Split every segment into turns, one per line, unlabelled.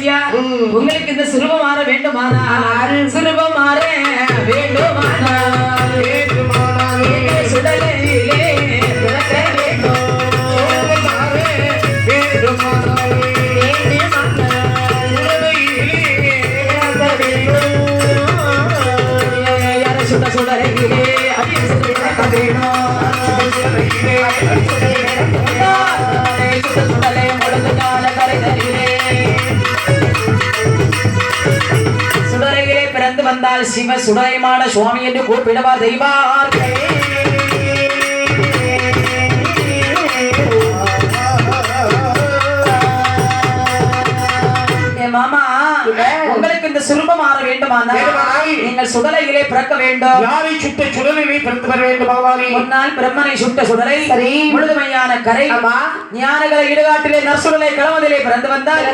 ஐயா உங்களுக்கு இந்த சிறுவம் மாற வேண்டுமானால் சிறுவம் மாற வேண்டுமானால். சிவ சுடலைமான சுவாமி என்று கூப்பிடுவார் தெய்வார்கள் மாமா உங்களுக்கு இந்த சுரூபம் வேண்டுமானால்
வேண்டுமானால்
நீங்கள் சுடலையிலே பிறக்க வேண்டும்
யாரை சுட்ட சுடலிலே பிறந்து வர வேண்டும் பகவானே
முன்னால் பிரம்மனை சுட்ட சுடலை
சரி.
முழுதுமையான கரை
ஆமா.
ஞானகல இடுகாட்டிலே நற்சுடலை கிளவதிலே பிறந்து வந்தால்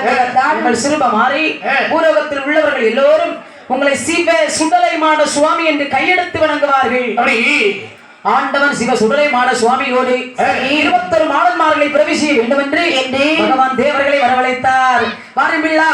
உங்கள் சிறுபம் மாறி
ஏ.
பூரகத்தில் உள்ளவர்கள் எல்லோரும் உங்களை சிவ சுடலை மாட சுவாமி என்று கையெடுத்து வணங்குவார்கள். ஆண்டவன் சிவ சுடலை மாட சுவாமியோடு இருபத்தொரு மாடன்மார்களை பிரவி செய்ய வேண்டும் என்று
என்று.
பகவான் தேவர்களை வரவழைத்தார். வாரமில்லா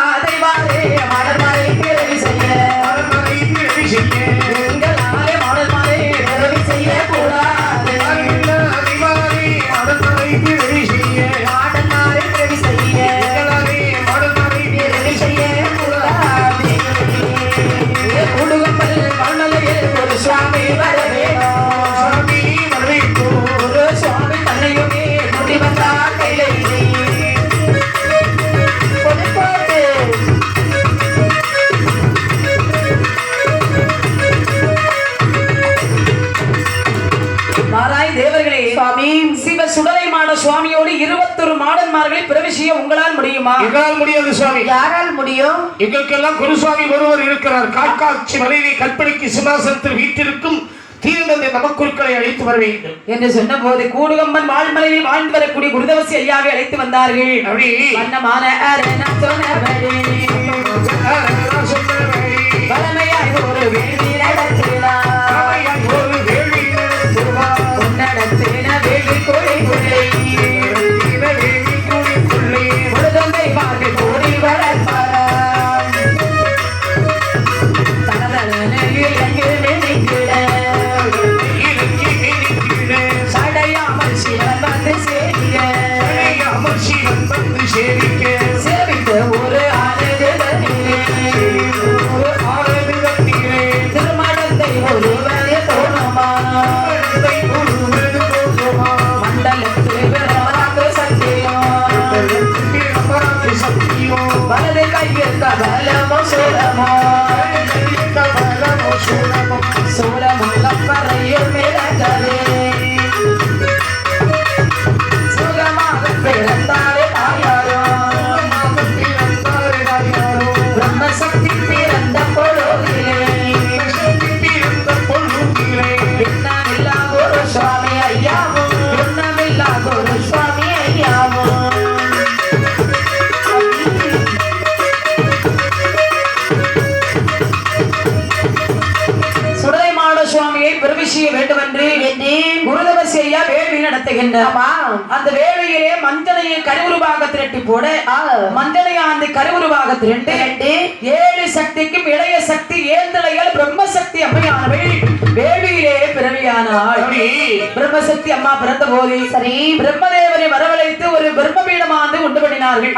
சுவாமியோடு இருபத்தொரு மாடன்மார்களை பிரவிசிய உங்களால் முடியுமா?
எங்களால் முடியாது சுவாமி.
யாரால் முடியும்?
எங்களுக்கெல்லாம் குருசுவாமி ஒருவர் இருக்கிறார். காட்காட்சி மலையிலே கற்பனைக்கு சிம்மாசனத்தில் வீட்டிற்கும் தீர்ந்ததை நமக்குருக்களை அழைத்து வர வேண்டும்
என்று சொன்ன போது கூடுகம்பன் வாழ்மலையில் வாழ்ந்து வரக்கூடிய குருதவசி ஐயாவை அழைத்து வந்தார்கள்.
அப்படி
வண்ணமான சொன்னபடி வளமையாய் ஒரு குரு
ஆமா.
அந்த வேள்வியிலே மஞ்சளையை கருவுருவாக திரட்டி போட. மஞ்சளையை அந்த கருவுருவாக திரண்டு ஏழு சக்திக்கும் இளைய சக்தி ஏந்தலையால் பிரம்மசக்தி அம்மையானவள் வேள்வியிலே பிறவியானாள். பிரம்மசக்தி அம்மா பிறந்த போது
சரி.
பிரம்மதேவரை வரவழைத்து ஒரு பிரம்மபீடமாந்து உண்டு பண்ணினார்கள்.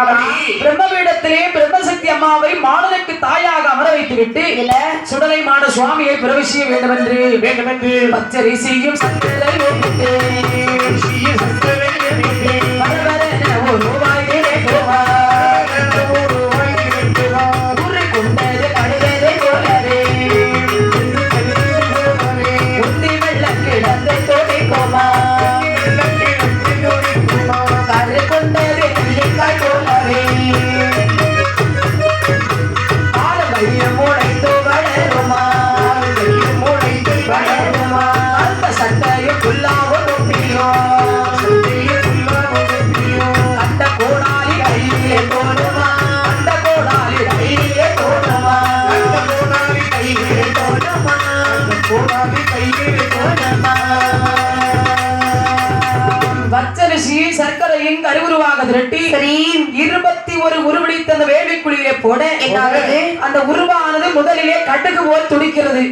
பிரம்மபீடத்திலே பிரம்மசக்தி அம்மாவை மாடலுக்கு தாயாக அமர வைத்துவிட்டு
இல்ல.
சுடலை மாட சுவாமியை பிரவேசிய வேண்டும் என்று
வேண்டுமென்று.
பச்சரிசியும் சந்தலை ஐந்து அருவுருவாக திரட்டி இருபத்தி ஒரு உருவடித்த அந்த வேள்விக்குழியிலே போட அந்த உருவானது முதலிலே கடுகு போல் துடிக்கிறது.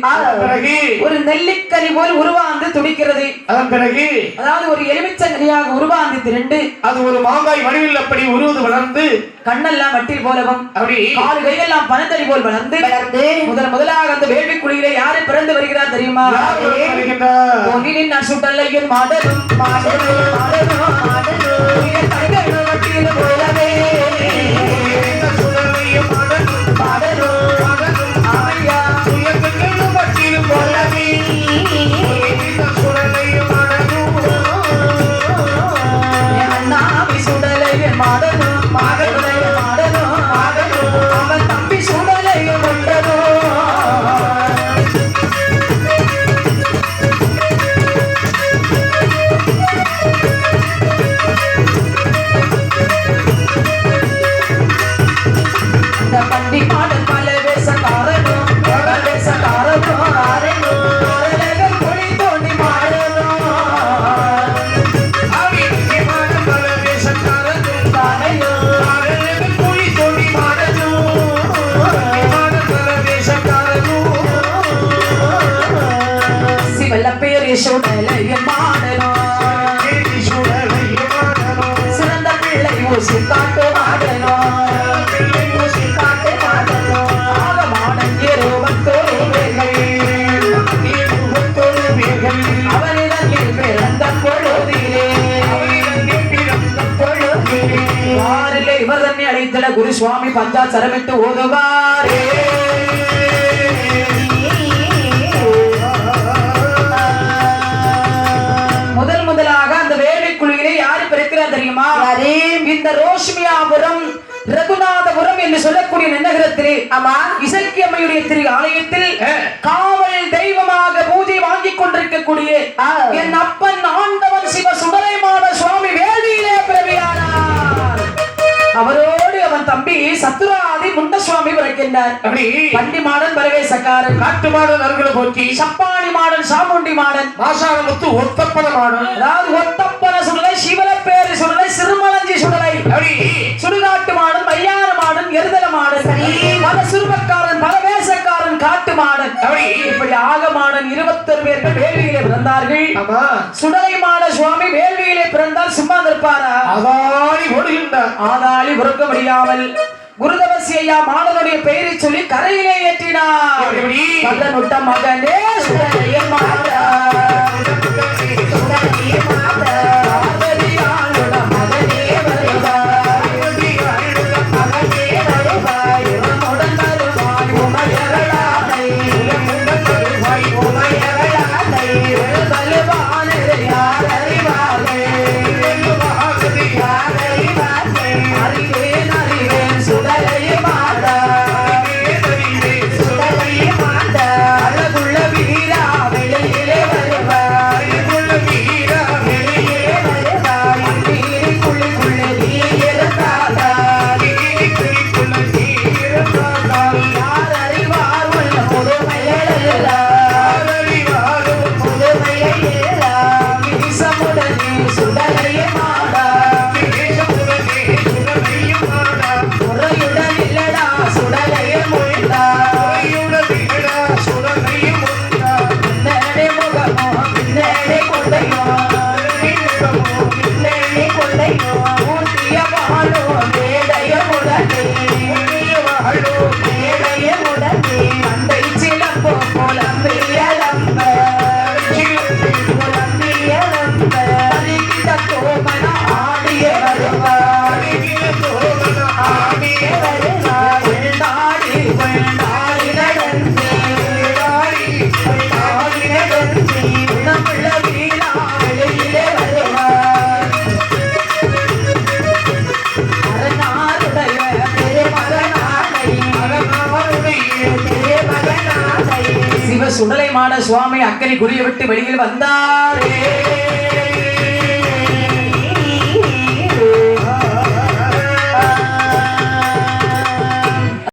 ஒரு நெல்லிக்கனி போல் உருவாந்து துடிக்கிறது.
அதன் பிறகு?
அதாவது ஒரு எலுமிச்சங்கனியாக உருவாந்து திரண்டு
அது ஒரு மாங்காய் வடிவில் அப்படி உருவது வளர்ந்து
கண்ணெல்லாம் வட்டில் போலவும்
அப்படி
ஆறு கையெல்லாம் பனத்தடி போல் வளர்ந்து முதல் முதலாக அந்த வேள்விக்குழியிலே யாரு பிறந்து வருகிறார் தெரியுமா? பொன்னின்
நான் சுடலையும் மாதரும் மாதரும் மாதரும்
Yeah. இவர் தன்னை அழைத்திட குரு சுவாமி பஞ்சா சரமிட்டு ஓதுவாரே முதல் முதலாக அந்த வேலை குழுவிலே யாரு பிறக்கிறார் தெரியுமா? இந்த ரோஷ்மியாபுரம் ரகுநாதபுரம் என்று சொல்லக்கூடிய நன்னகரத்திலே
ஆமா
இசக்கியம்மையுடைய திரு ஆலயத்தில். காவல் தெய்வமாக பூஜை வாங்கிக் கொண்டிருக்கக்கூடிய. என் அப்பன் ஆண்டவன் சிவ சுடலைமான சுவாமி அவரோடு அவன் தம்பி சத்துராதி முண்ட சுவாமி பிறக்கின்றார்.
அப்படி
பண்டி மாடன் பரவேசக்காரன்
காட்டு மாடன் அருகில போற்றி
சப்பாணி மாடன் சாமுண்டி மாடன்.
மாசானமுத்து ஒத்தப்பன மாடன்.
அதாவது ஒத்தப்பன சுடலை சிவலப்பேறு சுடலை சிறுமலஞ்சி சுடலை.
அப்படி
சுடுகாட்டு மாடன் மையான மாடன் எருதல மாடன். பல வேஷக்காரன் காட்டு மாடன் இப்படி ஆக மாடன் இருபத்தொரு பேர்கள் வேள்வியிலே பிறந்தார்கள்.
ஆமா.
சுடலை மாட சுவாமி வேள்வியிலே பிறந்தால் சும்மா நிற்பாரா?
அதாரி ஓடுகின்றார்.
ஆதாளி பொறுக்க முடியாமல் குருதவசி ஐயா மாடனுடைய பெயரை சொல்லி கரையிலே ஏற்றினார். மகனே சுடலைய மாடா சுடலைமான சுவாமி அக்கறை குறிய விட்டு வெளியில் வந்தாரே.